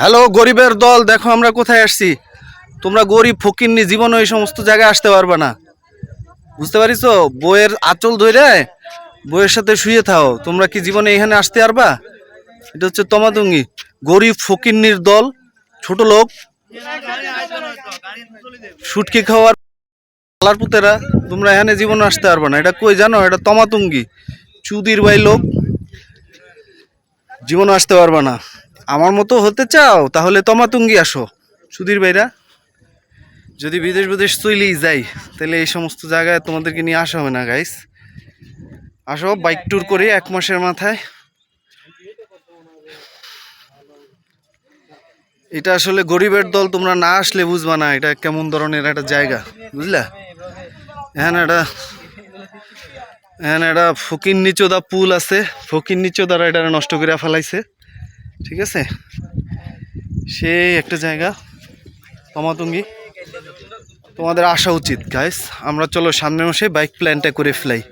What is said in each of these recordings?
Hello, গরিবের দল, দেখো আমরা কোথায় আসছি। তোমরা গরিব ফকিরনি জীবনে এই সমস্ত জায়গায় আসতে পারবে না। বুঝতে পারিস বইয়ের আঁচল ধরে বইয়ের সাথে শুয়ে থাও। তোমরা কি জীবনে এখানে আসতে পারবা? এটা হচ্ছে তমাতুঙ্গি গরিব ফকিরনির দল, ছোট লোক সুটকি খাওয়ার পালার পুতেরা তোমরা এখানে জীবনে আসতে পারবে না। এটা কই জানো? এটা তমাতুঙ্গি চুদির ভাই লোক, জীবনে আসতে পারবে না। আমার মতো হতে চাও, তাহলে তমাতুঙ্গি আসো। সুধীর ভাইরা, যদি বিদেশ বিদেশ চলেই যাই, তাহলে এই সমস্ত জায়গায় তোমাদেরকে নিয়ে আসা হবে না গাইস আসো বাইক ট্যুর করে এক মাসের মাথায়। এটা আসলে গরিবের দল, তোমরা না আসলে বুঝবা না, এটা কেমন ধরনের একটা জায়গা, বুঝলা? এখানে একটা এখানে একটা ফকির নিচোদা পুল আছে, ফকির নিচোদারা এটা নষ্ট করে ফেলাইছে। ঠিক আছে? সেই একটা জায়গা, তমাতঙ্গি। তোমাদের আসা উচিত গাইস আমরা চলো সামনে মাসে বাইক প্ল্যানটা করে ফেলাই।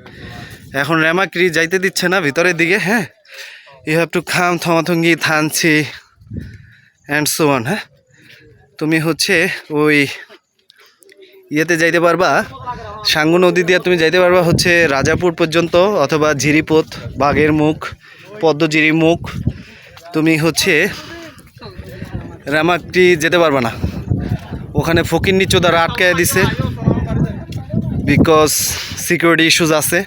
এখন র্যামাক্রি যাইতে দিচ্ছে না ভিতরের দিকে হ্যাঁ? You have to come Thamathangi Thanchi and so on হ্যাঁ? তুমি হচ্ছে ওই ইয়েতে যাইতে পারবা, সাঙ্গু নদী দিয়ে তুমি যাইতে পারবা হচ্ছে রাজাপুর পর্যন্ত, অথবা ঝিরিপোত বাঘের মুখ পদ্মজিরি মুখ তুমি হচ্ছে রামাকটি যেতে পারবে না। ওখানে ফকির নিচো দ্বারা আটকায় দিছে। বিকজ সিকিউরিটি ইস্যুজ আছে।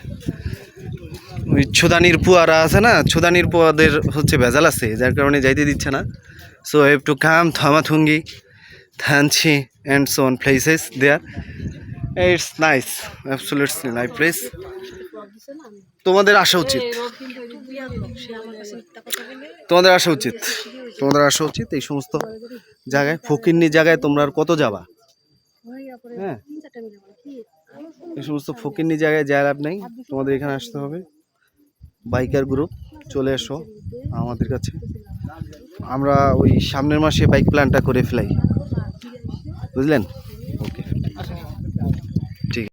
ওই ছোদানির পুয়ারা আছে না? ছোদানির পুয়াদের হচ্ছে ভেজাল আছে, যার কারণে যাইতে দিচ্ছে না। So have to come Thamathungi Thanchi and so on places there it's nice absolutely nice place তোমাদের আসা উচিত। তোমাদের আসা উচিত। তোমাদের আসা উচিত এই সমস্ত জায়গায়। ফকিরনি জায়গায় তোমরা আর কত যাবা? হ্যাঁ? এই সমস্ত ফকিরনি জায়গায় যায় লাভ নেই। তোমাদের এখানে আসতে হবে। বাইকার গ্রুপ চলে এসো আমাদের কাছে। আমরা ওই সামনের মাসে বাইক প্ল্যানটা করে ফেলাই। বুঝলেন?